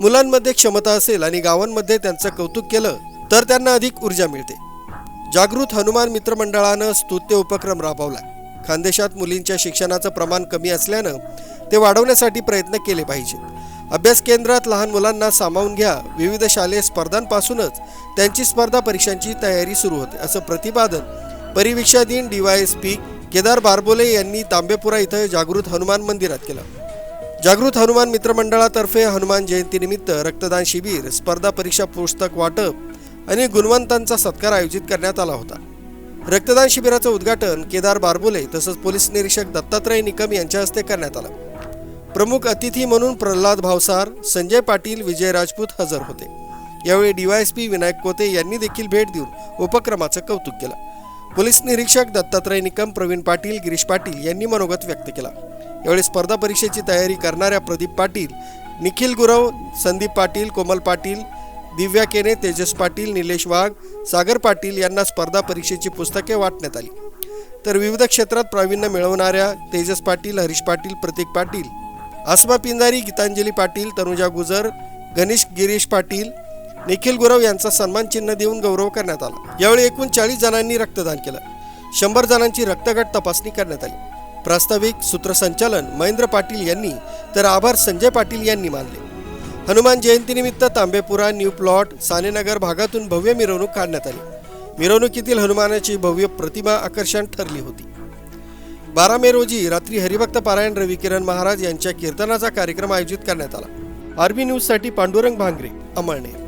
मुलांमध्ये क्षमता असेल आणि गावांमध्ये त्यांचं कौतुक केलं तर त्यांना अधिक ऊर्जा मिळते. जागृत हनुमान मित्र मंडळानं स्तुत्य उपक्रम राबवला. खानदेशात मुलींच्या शिक्षणाचं प्रमाण कमी असल्यानं ते वाढवण्यासाठी प्रयत्न केले पाहिजेत. अभ्यास केंद्रात लहान मुलांना सामावून घ्या विविध शालेय स्पर्धांपासूनच त्यांची स्पर्धा परीक्षांची तयारी सुरू होते असं प्रतिपादन परिवीक्षा दिन डीवायएसपी केदार बारबोले यांनी तांबेपुरा इथं जागृत हनुमान मंदिरात केलं. जागृत हनुमान मित्रमंडळातर्फे हनुमान जयंतीनिमित्त रक्तदान शिबिर स्पर्धा परीक्षा पुस्तक वाटप आणि गुणवंतांचा सत्कार आयोजित करण्यात आला होता. रक्तदान शिबिराचं उद्घाटन केदार बारबोले तसंच पोलीस निरीक्षक दत्तात्रय निकम यांच्या हस्ते करण्यात आलं. प्रमुख अतिथी म्हणून प्रल्हाद भावसार संजय पाटील विजय राजपूत हजर होते. यावेळी डीवायएसपी विनायक कोते यांनी देखील भेट देऊन उपक्रमाचं कौतुक केलं. पोलीस निरीक्षक दत्तात्रय निकम प्रवीण पाटील गिरीश पाटील यांनी मनोगत व्यक्त केला. यावेळी स्पर्धा परीक्षेची तयारी करणाऱ्या प्रदीप पाटील निखिल गुरव संदीप पाटील कोमल पाटील दिव्या केने तेजस पाटील निलेश वाघ सागर पाटील यांना स्पर्धा परीक्षेची पुस्तके वाटण्यात आली. तर विविध क्षेत्रात प्रावीण्य मिळवणाऱ्या तेजस पाटील हरीश पाटील प्रतीक पाटील आसमा पिंजारी गीतांजली पाटील तनुजा गुजर गणेश गिरीश पाटील निखिल गुरव यांचा सन्मान चिन्ह देऊन गौरव करण्यात आला. यावेळी एकूण चाळीस जणांनी रक्तदान केलं. शंभर जणांची रक्तगट तपासणी करण्यात आली. प्रास्ताविक सूत्रसंचालन महेंद्र पाटील यांनी तर आभार संजय पाटील यांनी मानले. हनुमान जयंतीनिमित्त तांबेपुरा न्यू प्लॉट सानेनगर भागातून भव्य मिरवणूक काढण्यात आली. मिरवणुकीतील हनुमानाची भव्य प्रतिमा आकर्षण ठरली होती. बारा मे रोजी रात्री हरिभक्त पारायण रविकिरण महाराज यांच्या कीर्तनाचा कार्यक्रम आयोजित करण्यात आला. आरबी न्यूजसाठी पांडुरंग भांगरे अमळनेर.